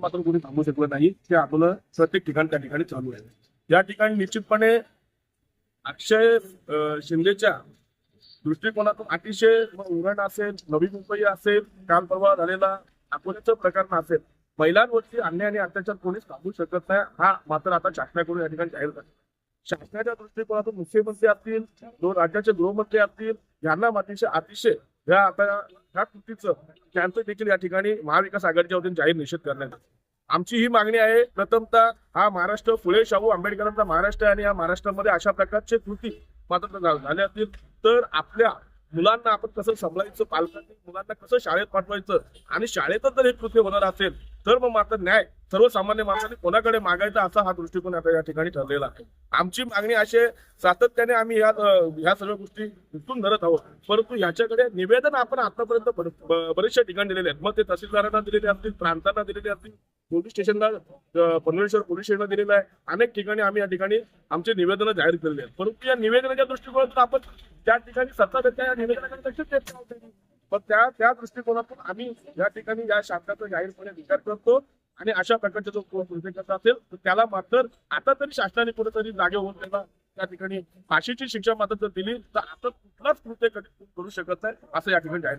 मात्र कोणी थांबू शकलं नाही ते आंदोलन प्रत्येक ठिकाणी त्या ठिकाणी चालू आहे. या ठिकाणी निश्चितपणे अक्षय शिंदेच्या दृष्टिकोनातून अतिशय उरण असेल नवी मुंबई असेल काल परवा झालेला अकोल्याचं प्रकरण असेल महिलांवरती अन्याय आणि अत्याचार कोणीच थांबू शकत नाही हा मात्र आता शासनाकडून या ठिकाणी जाहीर झाला. शासनाच्या दृष्टिकोनातून मुख्यमंत्री असतील दोन राज्याचे गृहमंत्री असतील यांना अतिशय अतिशय या आता ह्या कृतीचं त्यांचं देखील या ठिकाणी महाविकास आघाडीच्या वतीने जाहीर निषेध करण्यात आमची ही मागणी आहे प्रथमतः हा महाराष्ट्र फुले शाहू आंबेडकरांचा महाराष्ट्र आहे आणि या महाराष्ट्रामध्ये अशा प्रकारचे कृती मात्र झा- झाल्या असतील. तर आपल्या मुलांना आपण कसं सांभाळायचं पालकांनी मुलांना कसं शाळेत पाठवायचं आणि शाळेतच जर हे कृती होणार असेल तर मग मात्र न्याय सर्वसामान्य माणसाने कोणाकडे मागायचा असा हा दृष्टिकोन आता या ठिकाणी ठरलेला आहे. आमची मागणी अशी सातत्याने आम्ही या ह्या सर्व गोष्टी उचलून धरत आहोत. परंतु याच्याकडे निवेदन आपण आतापर्यंत बरेचशा ठिकाणी दिलेले आहेत. मग ते तहसीलदारांना दिलेले असतील प्रांतांना दिलेले असतील पोलीस स्टेशनला पनवेश्वर पोलीस स्टेशनला दिलेलं आहे. अनेक ठिकाणी आम्ही या ठिकाणी आमचे निवेदनं जाहीर केलेले आहेत. परंतु या निवेदनाच्या दृष्टिकोनातून आपण त्या ठिकाणी सत्ता या निवेदनाकडे लक्ष देत पण त्या त्या दृष्टिकोनातून आम्ही या ठिकाणी या शासनाचा जाहीरपणे विचार करतो. आणि अशा प्रकारचा जो कोण कृत्य असेल तर त्याला मात्र आता तरी शासनाने कुठेतरी जागे होऊन त्याला त्या ठिकाणी फाशीची शिक्षा मात्र जर दिली तर आता कुठलाच कृत्य करू शकत नाही असं या ठिकाणी जाहीर